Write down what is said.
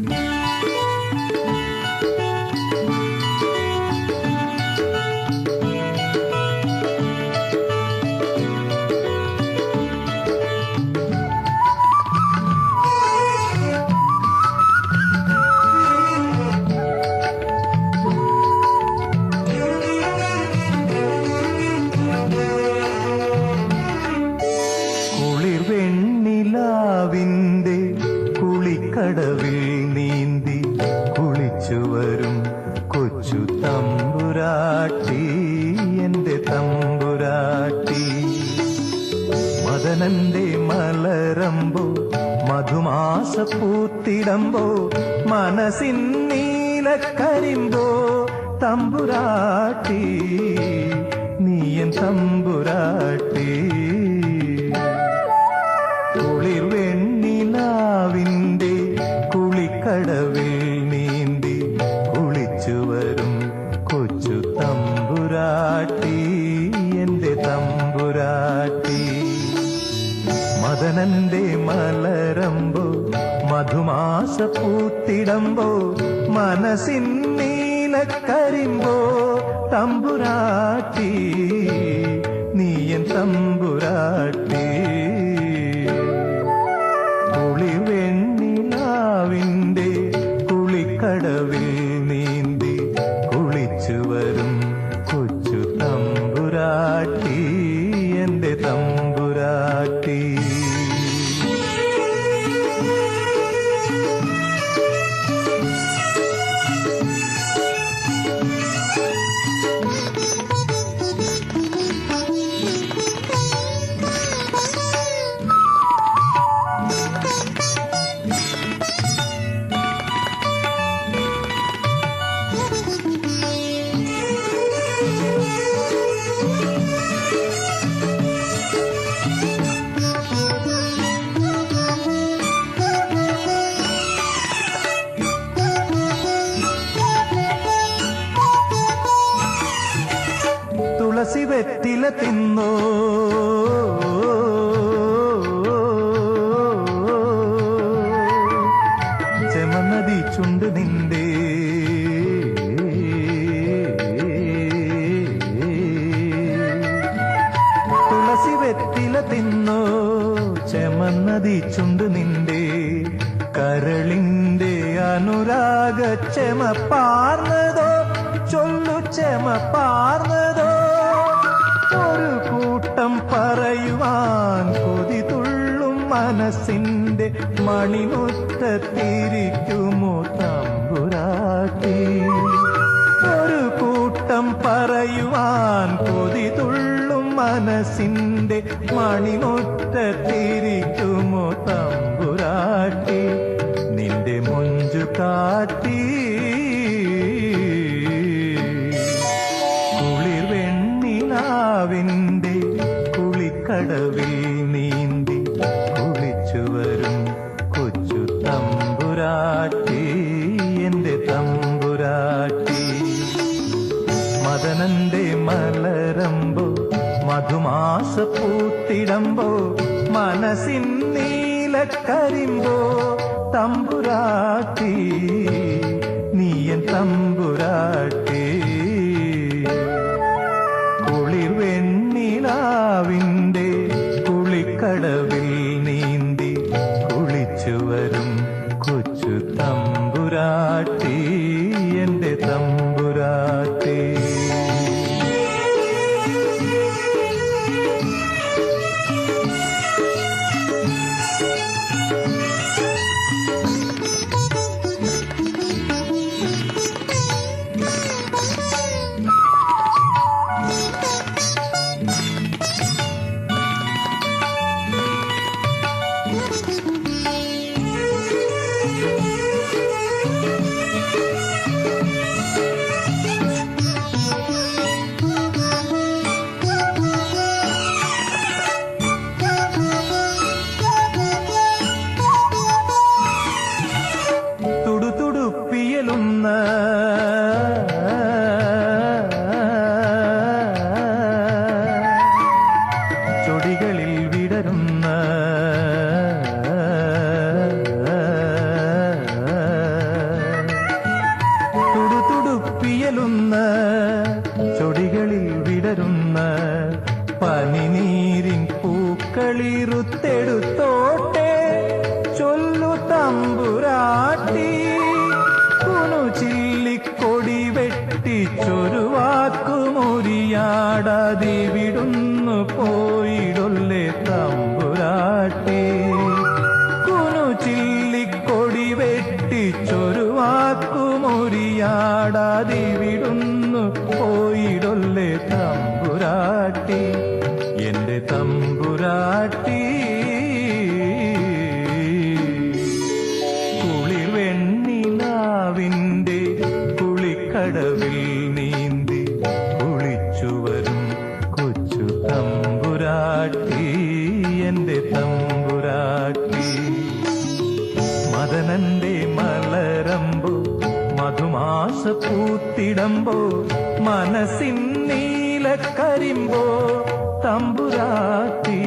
കുളിർ തമ്പുരാട്ടി മദനന്റെ മലരമ്പോ മധുമാസ പൂത്തിടമ്പോ മനസ്സിൻ നീലക്കരിമ്പോ തമ്പുരാട്ടി നീയൻ തമ്പുരാട്ടി മധുമാസ പൂത്തിടമ്പോ മനസ്സിൻ നീലക്കരിമ്പോ തമ്പുരാട്ടി നീയൻ തമ്പുരാട്ടി. കുളിവെണ്ണിലാവിന്റെ കുളിക്കടവിൽ നീന്തി കുളിച്ചു വരും കൊച്ചു തമ്പുരാട്ടി എന്റെ തമ്പുരാട്ടി. വെറ്റില തിന്നോ. ചെമനദി ചുണ്ട് നിന്റെ. തുളസി വെറ്റില തിന്നോ. ചെമന്നതി ചുണ്ട് നിന്റെ. കരളിന്റെ അനുരാഗ ചെമ പാർന്നതോ? ചൊല്ലു ചെമ പാർന്നതോ? കൂട്ടം പറയുവാൻ കൊതി തുള്ളും മനസ്സിന്റെ മണിമുറ്റത്തിരിക്കുമോ തമ്പുരാട്ടി? ഒരു കൂട്ടം പറയുവാൻ കൊതി തുള്ളും മനസ്സിന്റെ മണിമുറ്റത്തിരിക്കുമോ തമ്പുരാട്ടി? നിന്റെ മുഞ്ചു കാട്ടി മദനന്റെ മലരമ്പോ മധുമാസ പൂത്തിടമ്പോ മനസ്സിൻ നീലക്കരിമ്പോ തമ്പുരാട്ടി നീയൻ തമ്പുരാട്ടി. കുളിർ വെണ്ണിലാവിന്റെ Música വാക്കുമൊരിയാടാതെ വിടുന്നു പോയിടൊല്ലേ തമ്പുരാട്ടി. കുനു ചില്ലിക്കൊടി വെട്ടിച്ചൊരു വാക്കുമൊരിയാടാതെ വിടുന്നു പോയിടൊല്ലേ തമ്പുരാട്ടി. മദനന്റെ മലരമ്പോ മധുമാസ പൂത്തിടമ്പോ മനസ്സിൻ നീലക്കരിമ്പോ തമ്പുരാട്ടി